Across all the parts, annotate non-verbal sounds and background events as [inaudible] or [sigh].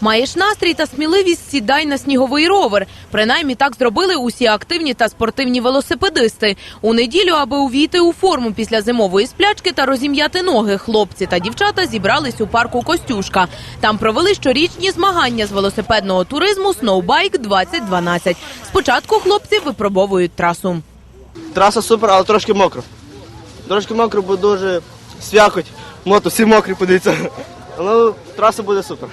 Маєш настрій та сміливість сідай на сніговий ровер. Принаймні так зробили усі активні та спортивні велосипедисти. У неділю, аби увійти у форму після зимової сплячки та розім'яти ноги, хлопці та дівчата зібрались у парку Костюшка. Там провели щорічні змагання з велосипедного туризму Snowbike 2012. Спочатку хлопці випробовують трасу. Траса супер, але трошки мокро. Трошки мокро, бо дуже свякоть. Мото, всі мокрі, подивіться. Ну, траса буде супер.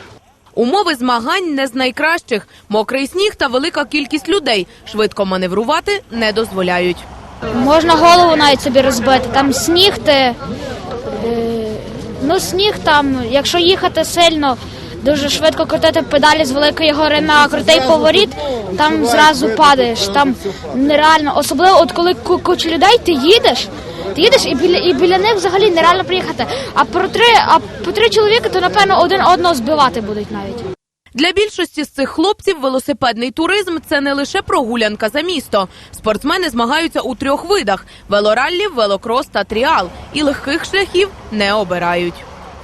Умови змагань не з найкращих. Мокрий сніг та велика кількість людей. Швидко маневрувати не дозволяють. Можна голову навіть собі розбити. Там сніг ти. Е, ну, сніг там, якщо їхати сильно, дуже швидко крутити педалі з великої гори на крутий поворіт, там зразу падаєш. Там нереально. Особливо, от коли ку- куча людей, ти їдеш. Ти їдеш і біля і біля них взагалі нереально приїхати. А про три, а по три чоловіки, то напевно один одного збивати будуть навіть. Для більшості з цих хлопців велосипедний туризм це не лише прогулянка за місто. Спортсмени змагаються у трьох видах: велораллі, велокрос та тріал. І легких шляхів не обирають.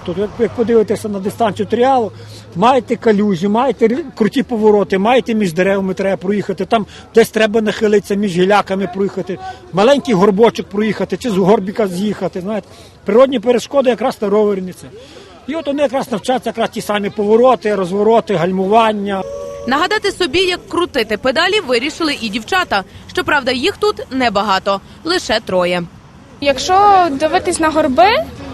Тут, як ви подивитеся на дистанцію тріалу, маєте калюжі, маєте круті повороти, маєте між деревами треба проїхати, там десь треба нахилитися, між гіляками проїхати, маленький горбочок проїхати, чи з горбіка з'їхати. Знаєте, природні перешкоди якраз на роверниці. І от вони якраз навчаться якраз ті самі повороти, розвороти, гальмування. Нагадати собі, як крутити педалі, вирішили і дівчата. Щоправда, їх тут небагато, лише троє. Якщо дивитись на горби,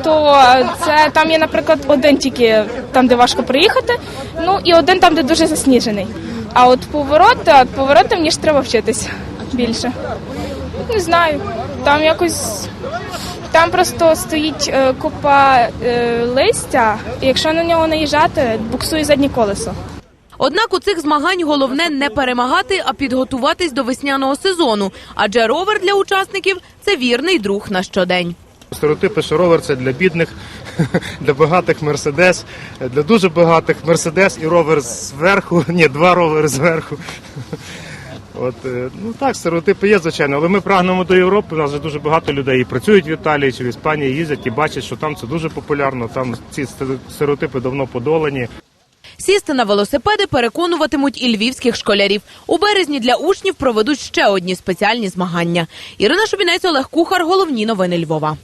то це там є, наприклад, один тільки там, де важко приїхати, ну і один там, де дуже засніжений. А от повороти, от повороти мені ж треба вчитись більше. Не знаю. Там якось там просто стоїть е, купа е, листя, і якщо на нього наїжджати, буксує заднє колесо. Однак у цих змагань головне не перемагати, а підготуватись до весняного сезону. Адже ровер для учасників це вірний друг на щодень. Стереотипи, що ровер це для бідних, [laughs] для багатих мерседес, для дуже багатих мерседес і ровер зверху. [laughs] Ні, два ровери зверху. [laughs] От е, ну так, стереотипи є, звичайно, але ми прагнемо до Європи. У нас вже дуже багато людей і працюють в Італії чи в Іспанії, їздять і бачать, що там це дуже популярно. Там ці стереотипи давно подолані. Сісти на велосипеди переконуватимуть і львівських школярів. У березні для учнів проведуть ще одні спеціальні змагання. Ірина Шубінець, Олег Кухар. Головні новини Львова.